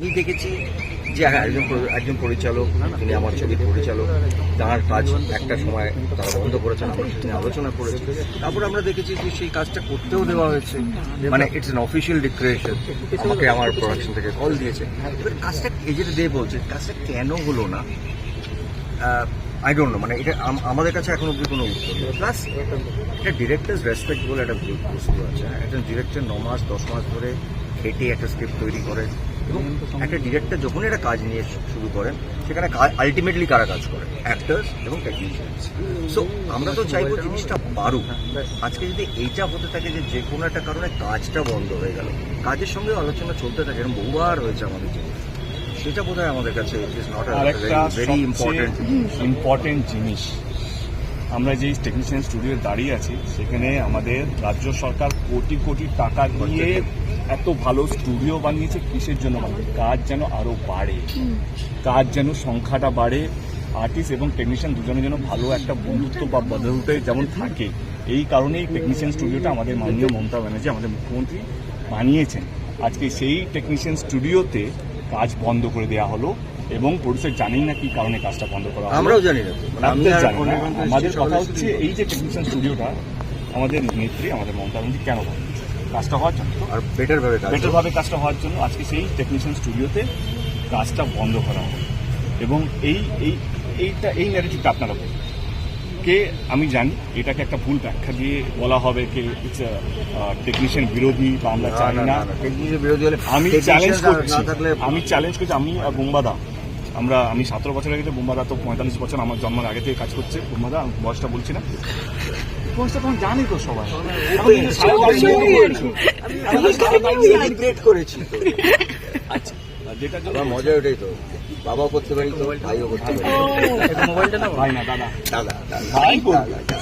আমি দেখেছি যে একজন একজন পরিচালক, তিনি আমার ছবির পরিচালক। তার কাজ একটা সময় তারা বন্ধ করেছেন আমরা আলোচনা করেছি তারপর আমরা দেখেছি যে সেই কাজটা করতেও দেওয়া হয়েছে। মানে ইটস এন অফিসিয়াল ডিক্লারেশন আমাকে আমার প্রোডাকশন থেকে কল দিয়েছে। এবার কাজটা এই যেটা দে বলছে, কাজটা কেন হলো না? আই ডোন্ট নো মানে এটা আমাদের কাছে এখন অব্দি কোনো উত্তর নেই। প্লাস একটা ডিরেক্টরস রেসপেক্ট বলে একটা বস্তু আছে। হ্যাঁ? একজন ডিরেক্টর ন মাস, দশ মাস ধরে খেটে একটা স্ক্রিপ্ট তৈরি করে। এবং একটা ডিরেক্টর যখন একটা কাজ নিয়ে শুরু করেন সেখানে আলটিমেটলি কারা কাজ করে? অ্যাক্টার্স এবং টেকনিশিয়ানস সো আমরা তো চাইব জিনিসটা পারুক আজকে যদি এইটা হতে থাকে যে যে কোনো একটা কারণে কাজটা বন্ধ হয়ে গেল। কাজের সঙ্গে আলোচনা চলতে থাকে এরকম বহুবার হয়েছে আমাদের জীবনে সেটা বোধ আমাদের কাছে ভেরি ইম্পর্টেন্ট ইম্পর্টেন্ট জিনিস। আমরা যেই টেকনিশিয়ান স্টুডিও দাঁড়িয়ে আছি সেখানে আমাদের রাজ্য সরকার কোটি কোটি টাকা দিয়ে এত ভালো স্টুডিও বানিয়েছে কিসের জন্য বানিয়েছে? কাজ যেন আরও বাড়ে। কাজ যেন সংখ্যাটা বাড়ে। আর্টিস্ট এবং টেকনিশিয়ান দুজনে যেন ভালো একটা বন্ধুত্ব বা বদলতে যেমন থাকে এই কারণেই টেকনিশিয়ান স্টুডিওটা আমাদের মাননীয় মমতা ব্যানার্জি আমাদের মুখ্যমন্ত্রী বানিয়েছেন। আজকে সেই টেকনিশিয়ান স্টুডিওতে কাজ বন্ধ করে দেওয়া হলো এবং প্রডিউসার জানেই না কি কারণে কাজটা বন্ধ করা হলো। আমরাও জানি না। আমাদের কথা হচ্ছে এই যে টেকনিশিয়ান স্টুডিওটা আমাদের নেত্রী আমাদের মমতা ব্যানার্জি কেন বন্ধ? কাজটা হওয়ার জন্য। আর বেটার ভাবে বেটার ভাবে কাজটা হওয়ার জন্য আজকে সেই টেকনিশিয়ান স্টুডিওতে কাজটা বন্ধ করা হবে। এবং এই এই এইটা এই ন্যারেটিভটা আপনারা বলুন। কে আমি জানি এটাকে একটা ভুল ব্যাখ্যা দিয়ে বলা হবে কে ইটস টেকনিশিয়ান বিরোধী বা আমরা চাই না, বিরোধী হলে আমি চ্যালেঞ্জ করছি। আমি চ্যালেঞ্জ করছি আমি আর বুম্বাদা। আমরা আমি সতেরো বছর আগে বুম্বাদা তো পঁয়তাল্লিশ বছর আমার জন্মের আগে থেকে কাজ করছে বুম্বাদা বয়সটা বলছি না। বয়সটা তখন জানি তো সবাই। সেলিব্রেট করেছি। আচ্ছা। যেটা আমার মজা ওটাই তো। বাবা করতে পারি তো ভাইও করতে পারি। মোবাইলটা না ভাই না দাদা। দাদা দাদা। ভাই দাদা, দাদা।